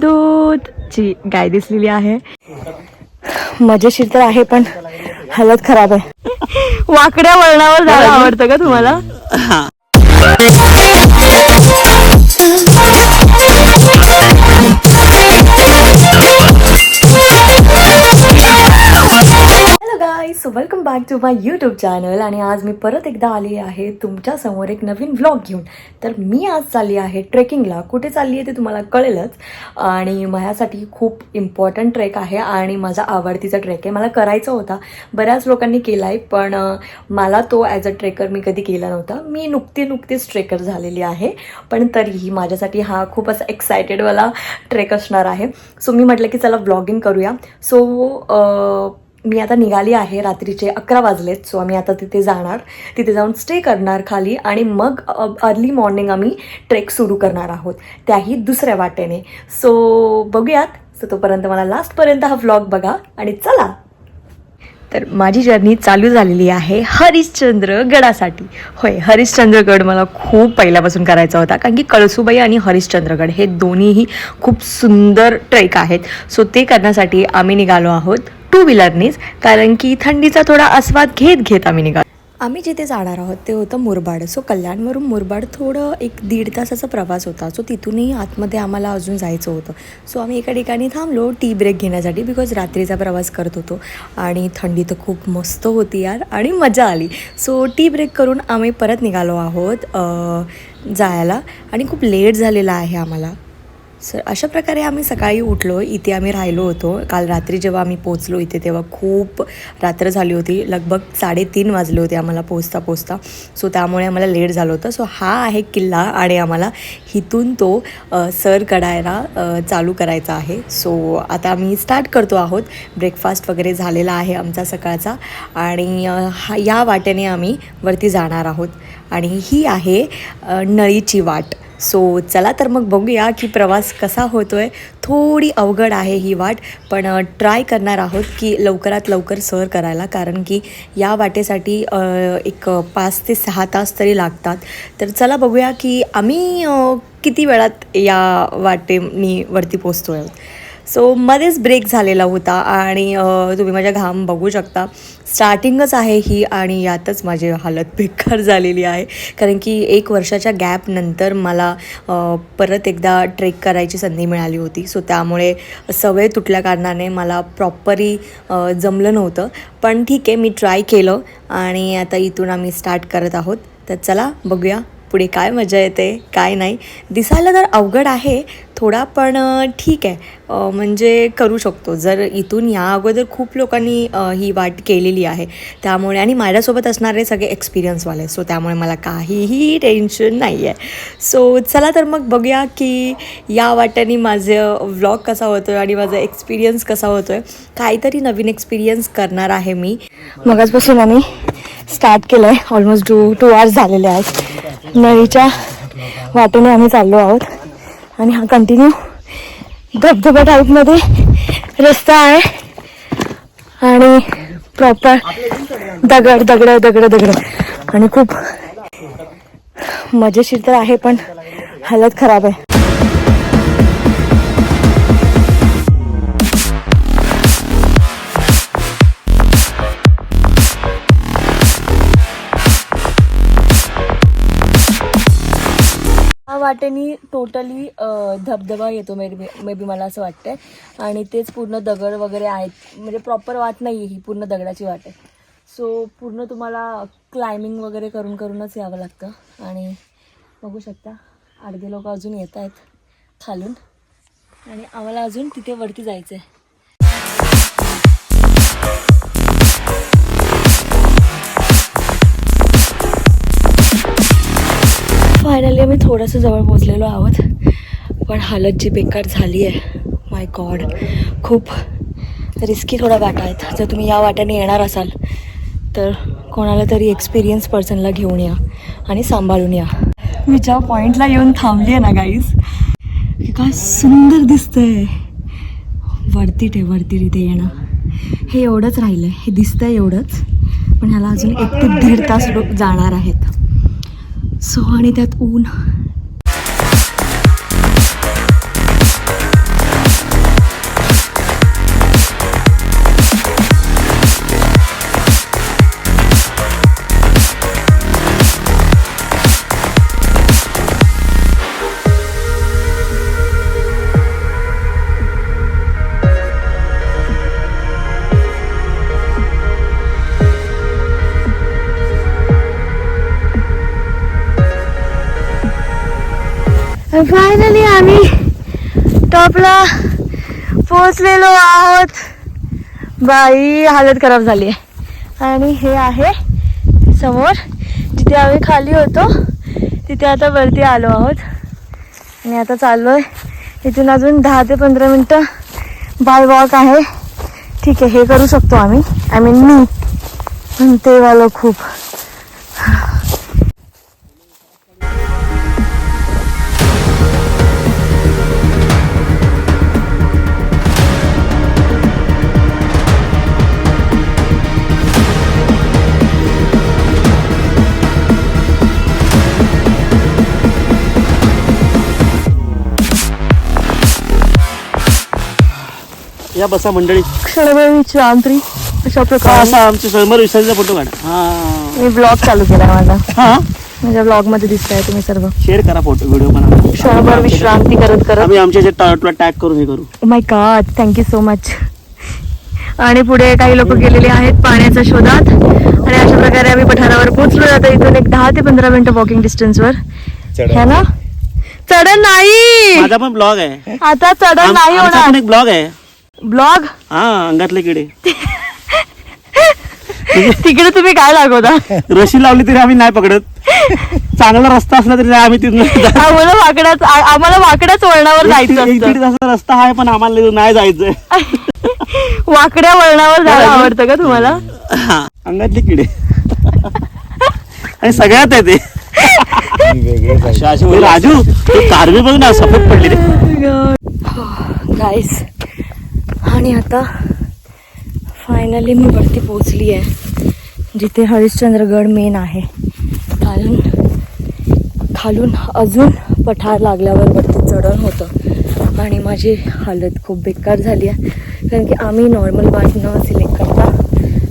दूध. ची गाय दिसलेली आहे. मजेशीर तर आहे पण हालत खराब आहे. वाकड्या वळणावर जायला आवडतं का तुम्हाला? So welcome back to my YouTube channel आणि आज मी परत एकदा आली आहे तुमच्यासमोर एक नवीन व्लॉग घेऊन. तर मी आज चालली आहे ट्रेकिंगला कुठे चालली आहे ते तुम्हाला कळेलच. आणि माझ्यासाठी खूप इम्पॉर्टंट ट्रेक आहे आणि माझा आवडतीचा ट्रेक आहे. मला करायचा होता. बऱ्याच लोकांनी केला आहे पण मला तो ॲज अ ट्रेकर मी कधी केला नव्हता. मी नुकती नुकतीच ट्रेकर झालेली आहे. पण तरीही माझ्यासाठी हा खूप असा एक्सायटेडवाला ट्रेक असणार आहे. सो मी म्हटलं की चला व्लॉगिंग करूया. सो मी आता निघाली आहे रात्रीचे अकरा वाजलेत सो आम्ही आता तिथे जाणार. तिथे जाऊन स्टे करणार खाली आणि मग अर्ली मॉर्निंग आम्ही ट्रेक सुरू करणार आहोत. त्याही दुसऱ्या वाटेने. सो बघूयात. सो तोपर्यंत मला लास्टपर्यंत हा व्लॉग बघा आणि चला. तर माझी जर्नी चालू झालेली आहे हरिश्चंद्रगडासाठी होय हरिश्चंद्रगड मला खूप पहिल्यापासून करायचा होता कारण की कळसुबाई आणि हरिश्चंद्रगड हे दोन्हीही खूप सुंदर ट्रेक आहेत. सो ते करण्यासाठी आम्ही निघालो आहोत. टू व्हीलरनीच कारण की थंडीचा थोडा आस्वाद घेत घेत आम्ही निघालो. आम्ही जिथे जाणार आहोत ते होतं मुरबाड. सो कल्याणवरून मुरबाड थोडं एक दीड तासाचा प्रवास होता. सो तिथूनही आतमध्ये आम्हाला अजून जायचं होतं. सो आम्ही एका ठिकाणी थांबलो टी ब्रेक घेण्यासाठी बिकॉज रात्रीचा प्रवास करत होतो. आणि थंडी तर खूप मस्त होती यार आणि मजा आली. सो टी ब्रेक करून आम्ही परत निघालो आहोत जायला. आणि खूप लेट झालेला आहे आम्हाला. सर अशा प्रकारे आम्ही सकाळी उठलो इथे आम्ही राहिलो होतो. काल रात्री जेव्हा आम्ही पोचलो इथे तेव्हा खूप रात्र झाली होती. लगभग साडेतीन वाजले होते आम्हाला पोचता पोचता सो त्यामुळे आम्हाला लेट झालं होतं. सो हा आहे किल्ला आणि आम्हाला इथून तो सर कडायला चालू करायचा आहे. सो आता आम्ही स्टार्ट करतो आहोत. ब्रेकफास्ट वगैरे झालेला आहे आमचा सकाळचा. आणि हा या वाटेने आम्ही वरती जाणार आहोत. आणि ही आहे नळीची वाट. सो चला तर मग बघूया की प्रवास कसा होतो आहे थोडी अवघड आहे ही वाट पण ट्राय करणार आहोत की लवकरात लवकर सर करायला कारण की या वाटेसाठी एक पाच ते सहा तास तरी लागतात. तर चला बघूया की आम्ही किती वेळात या वाटेनी वरती पोचतो आहे सो मध्येच ब्रेक झालेला होता आणि तुम्ही माझ्या घाम बघू शकता. स्टार्टिंगच आहे ही आणि यातच माझी हालत बेकार झालेली आहे. कारण की एक वर्षाच्या गॅपनंतर मला परत एकदा ट्रेक करायची संधी मिळाली होती. सो त्यामुळे सवय तुटल्या कारणाने मला प्रॉपरी जमलं नव्हतं. पण ठीक आहे मी ट्राय केलं आणि आता इथून आम्ही स्टार्ट करत आहोत. तर चला बघूया. पुढे काय मजा येते काय नाही. दिसायला तर अवघड आहे थोडा पण ठीक आहे. म्हणजे करू शकतो. जर इथून या अगोदर खूप लोकांनी ही वाट केलेली आहे. त्यामुळे आणि माझ्यासोबत असणारे सगळे एक्सपिरियन्सवाले सो त्यामुळे मला काहीही टेन्शन नाही आहे सो चला तर मग बघूया की या वाट्याने माझं व्लॉग कसा होतो आहे आणि माझा एक्सपिरियन्स कसा होतो आहे काहीतरी नवीन एक्सपिरियन्स करणार आहे मी. मगाचपासून आम्ही स्टार्ट केलं आहे ऑलमोस्ट टू टू आवर्स झालेले आहेत. नळीच्या वाटेने आम्ही चाललो आहोत. आणि हा कंटिन्यू धबधबा टाईपमध्ये रस्ता आहे. आणि प्रॉपर दगड दगड दगड दगड. आणि खूप मजेशीर तर आहे पण हालत खराब आहे. वाटेनी टोटली धबधबा येतो मे बी मे बी मला असं वाटतंय. आणि तेच पूर्ण दगड वगैरे आहेत. म्हणजे प्रॉपर वाट नाही आहे ही पूर्ण दगडाची वाट आहे. सो पूर्ण तुम्हाला क्लाइम्बिंग वगैरे करून करूनच यावं लागतं. आणि बघू शकता अर्धे लोक अजून येत आहेत खालून. आणि आम्हाला अजून तिथे वरती जायचं आहे फायनली आम्ही थोडंसं जवळ पोचलेलो आहोत. पण हालत जी बेकार झाली आहे माय गॉड खूप रिस्की थोडा वाटा आहेत. जर तुम्ही या वाट्याने येणार असाल तर कोणाला तरी एक्सपिरियन्स पर्सनला घेऊन या आणि सांभाळून या. मी ज्या पॉईंटला येऊन थांबली आहे ना गाईज काय सुंदर दिसतंय. वरती ठे वरती तिथे येणं हे एवढंच राहिलं आहे हे दिसतंय एवढंच पण ह्याला अजून एक ते दीड तास लोक जाणार आहेत. सो आणि त्यात ऊन फायनली आम्ही टॉपला पोचलेलो आहोत. बाई हालत खराब झाली आहे. आणि हे आहे समोर जिथे आम्ही खाली होतो तिथे आता वरती आलो आहोत. आणि आता चाललो आहे इथून अजून दहा ते पंधरा मिनटं बाय वॉक आहे. ठीक आहे हे करू शकतो आम्ही. आय मीन मी. पण ते वालं खूप. या बसा मंडळी. क्षणभर विश्रांती अशा हा प्रकारे असा आमचे समोर विसर्जनचा फोटो काढ. हा. मी ब्लॉग चालू केला माझा. हा? माझ्या ब्लॉगमध्ये दिसताय तुम्ही सर्व. शेअर करा फोटो व्हिडिओ बनवा क्षणभर विश्रांती करत करत. आम्ही आमच्या जे तुला टॅग करून हे करू. My god thank you so much आणि पुढे काही लोक गेलेले आहेत पाण्याच्या शोधात. आणि अशा प्रकारे आम्ही पठारावर पोहोचलो. आता इथून एक दहा ते पंधरा मिनिटं वॉकिंग डिस्टन्सवर है ना? चढण नाही! माझा पण ब्लॉग आहे. आता चढण नाही आमचा पण होणार एक ब्लॉग आहे. ब्लॉग? हा अंगातले किडे. तिकडे तुम्ही काय लागवता रशी लावली तरी आम्ही नाही पकडत. चांगला रस्ता असला तरी आम्ही तिथून आम्हाला वाकड्याच आ- आम्हाला वाकड्याच वळणावर जायचं एक दीड असतं तासाचा रस्ता आहे पण आम्हाला तिथून नाही जायचंय. वाकड्या वळणावर जायला आवडतं का तुम्हाला? हा, अंगातले किडे. आणि सगळ्यात आहे ते. राजू तू कारवी बघ ना सफेद पडली रे गाईस आणि आता फायनली मी वरती पोचली आहे जिथे हरिश्चंद्रगड मेन आहे. कारण खालून अजून पठार लागल्यावर वरती चढण होतं. आणि माझी हालत खूप बेकार झाली आहे. कारण की आम्ही नॉर्मल बाट न सिलेक्ट करता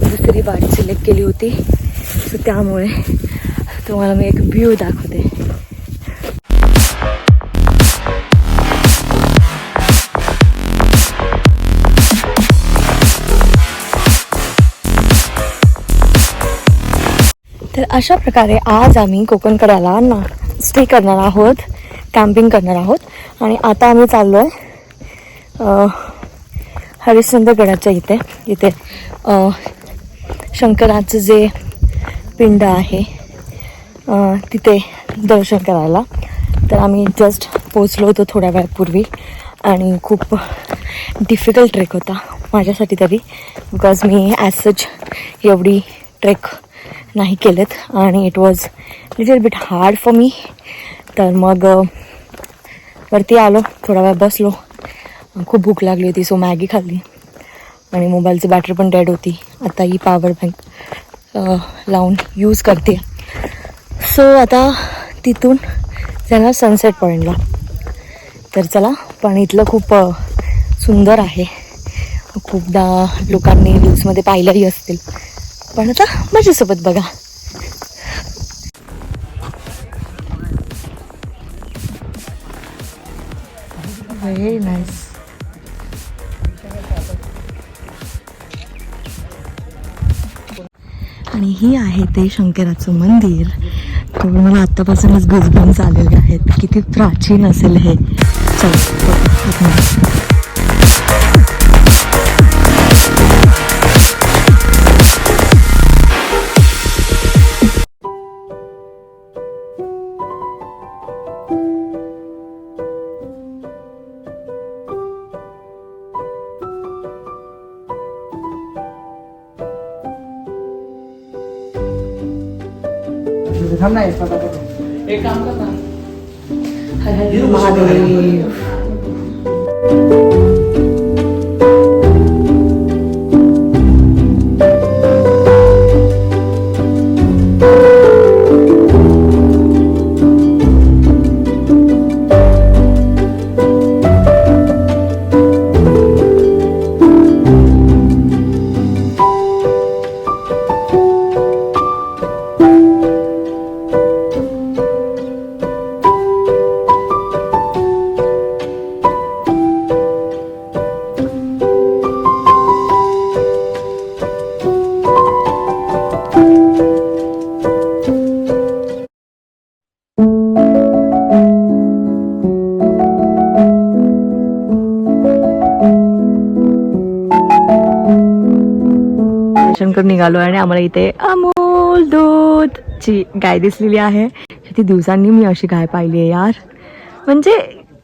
दुसरी बाट सिलेक्ट केली होती. सो त्यामुळे तुम्हाला मी एक व्ह्यू दाखवते. तर अशा प्रकारे आज आम्ही कोकणकड्याला ना स्टे करणार आहोत कॅम्पिंग करणार आहोत. आणि आता आम्ही चाललो आहे हरिश्चंद्रगडाच्या इथे इथे शंकराचं जे पिंड आहे तिथे दर्शन करायला. तर आम्ही जस्ट पोचलो होतो थोड्या वेळापूर्वी आणि खूप डिफिकल्ट ट्रेक होता. माझ्यासाठी तरी बिकॉज मी ॲज सच एवढी ट्रेक नाही केलेत. आणि it was little bit hard for me तर मग वरती आलो थोडा वेळ बसलो. खूप भूक लागली होती सो मॅगी खाल्ली. आणि मोबाईलची बॅटरी पण डेड होती. आता ही पॉवर बँक लावून यूज करते. सो आता तिथून जाणार सनसेट पॉईंटला तर चला पण इथलं खूप सुंदर आहे. खूपदा लोकांनी रील्समध्ये पाहिलंही असतील. पण आता माझ्यासोबत बघा. व्हेरी नाईस आणि ही आहे ते शंकराचं मंदिर. मला आत्तापासूनच गुजबन्स आलेले आहेत. किती प्राचीन असेल हे. चल बघू आतमध्ये. हर हर महादेव. निघालो आणि आम्हाला इथे अमोल दूधची गाय दिसलेली आहे. किती दिवसांनी मी अशी गाय पाहिली आहे यार. म्हणजे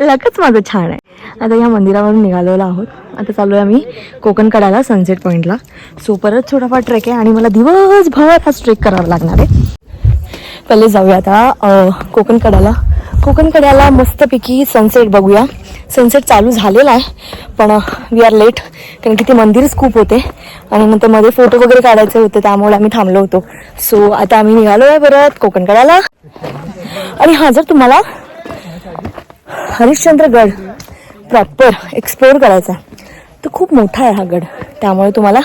लकच माझं छान आहे. आता या मंदिरावरून निघालेलो आहोत. आता चालू आहे आम्ही कोकण कडाला सनसेट पॉईंटला सो परत छोटाफार ट्रेक आहे आणि मला दिवसभर हाच ट्रेक करावा लागणार आहे. पहिले जाऊया आता कोकण कडाला. कोकण कड्याला मस्तपैकी सनसेट बघूया. सनसेट चालू झालेला आहे पण वी आर लेट कारण की ते मंदिरच खूप होते. आणि नंतर मध्ये फोटो वगैरे काढायचे होते त्यामुळे आम्ही थांबलो होतो. सो आता आम्ही निघालो आहे परत कोकण कड्याला आणि हा जर तुम्हाला हरिश्चंद्रगड प्रॉपर एक्सप्लोअर करायचा तर खूप मोठा आहे हा गड. त्यामुळे तुम्हाला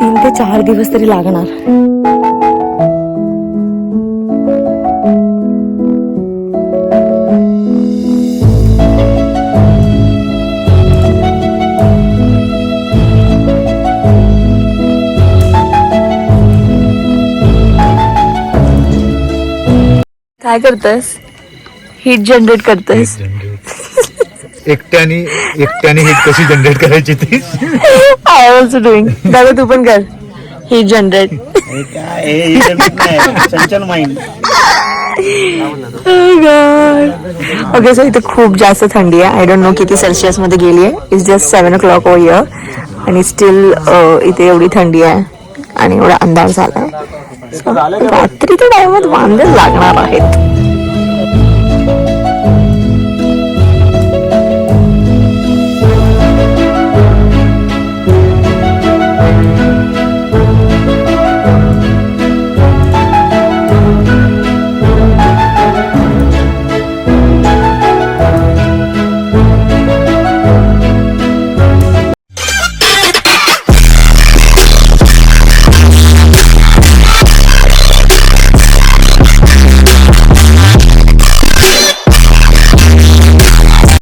तीन ते चार दिवस तरी लागणार. काय करतस हीट जनरेट करतस एकट्याने एकट्याने हे कशी जनरेट करायची ती? आय ऑल्सो डुईंग दादा तू पण कर. हीट जनरेट ओके सो इथे खूप जास्त थंडी आहे. आय डोंट नो किती सेल्सिअसमध्ये गेली आहे it's just seven o'clock oh year आणि स्टील इथे एवढी थंडी आहे. आणि एवढा अंधार झाला. रात्रीच्या टायमात वांदे लागणार आहेत.